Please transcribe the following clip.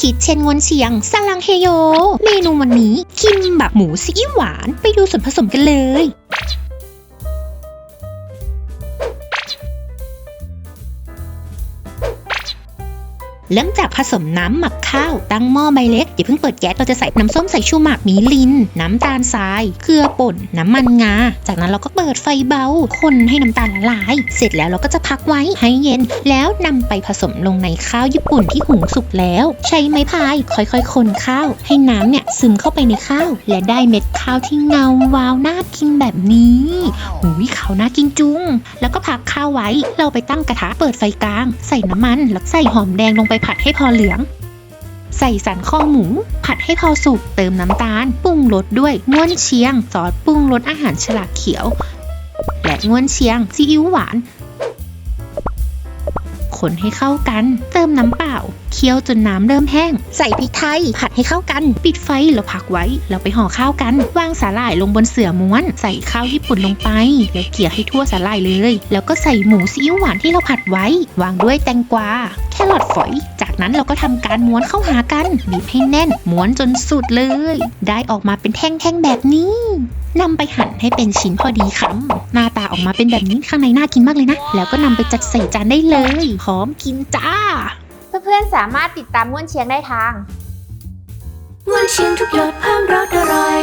คิดเช่นงวนเชียงสลังเฮโย เมนูวันนี้กินแบบหมูซีอิ๊วหวาน ไปดูส่วนผสมกันเลย เริ่มจากผสมน้ำหมักข้าว ตั้งหม้อใบเล็กอย่าเพิ่งเปิดแก๊สเราจะใส่น้ำส้มใสายชูหมักมีลิน น้ำตาลทราย เกลือป่น น้ำมันงา จากนั้นเราก็เปิดไฟเบา คนให้น้ำตาลละลาย เสร็จแล้วเราก็จะพักไว้ให้เย็น แล้วนำไปผสมลงในข้าวญี่ปุ่นที่หุงสุกแล้ว ใช้ไม้พายค่อยๆ คนข้าว ให้น้ำเนี่ยซึมเข้าไปในข้าว และได้เม็ดข้าวที่เงาวาวน่ากินแบบนี้หูยขาวน่ากินจุง แล้วก็พักข้าวไว้ เราไปตั้งกระทะเปิดไฟกลาง ใส่น้ำมันแล้วใส่หอมแดงลงไปผัดให้พอเหลือง ใส่สันข้อหมู ผัดให้พอสุก เติมน้ำตาล ปรุงรสด้วยง่วนเชียง ซอสปรุงรสอาหารฉลากเขียว และง่วนเชียงซีอิ๊วหวาน คนให้เข้ากัน เติมน้ำเปล่า เคี่ยวจนน้ำเริ่มแห้ง ใส่พริกไทย ผัดให้เข้ากัน ปิดไฟแล้วพักไว้ แล้วไปห่อข้าวกัน วางสาหร่ายลงบนเสื่อม้วน ใส่ข้าวญี่ปุ่นลงไป แล้วเกลี่ยให้ทั่วสาหร่ายเลย แล้วก็ใส่หมูซีอิ๊วหวานที่เราผัดไว้ วางด้วยแตงกวา แครอทฝอย จากนั้นเราก็ทำการม้วนเข้าหากันบีบให้แน่น ม้วนจนสุดเลย ได้ออกมาเป็นแท่งๆแบบนี้นำไปหั่นให้เป็นชิ้นพอดีคำหน้าตาออกมาเป็นแบบนี้ข้างในน่ากินมากเลยนะ แล้วก็นำไปจัดใส่จานได้เลยพร้อมกินจ้า เพื่อนๆสามารถติดตามง่วนเชียงได้ทางง่วนเชียงทุกหยดเพิ่มรสอร่อย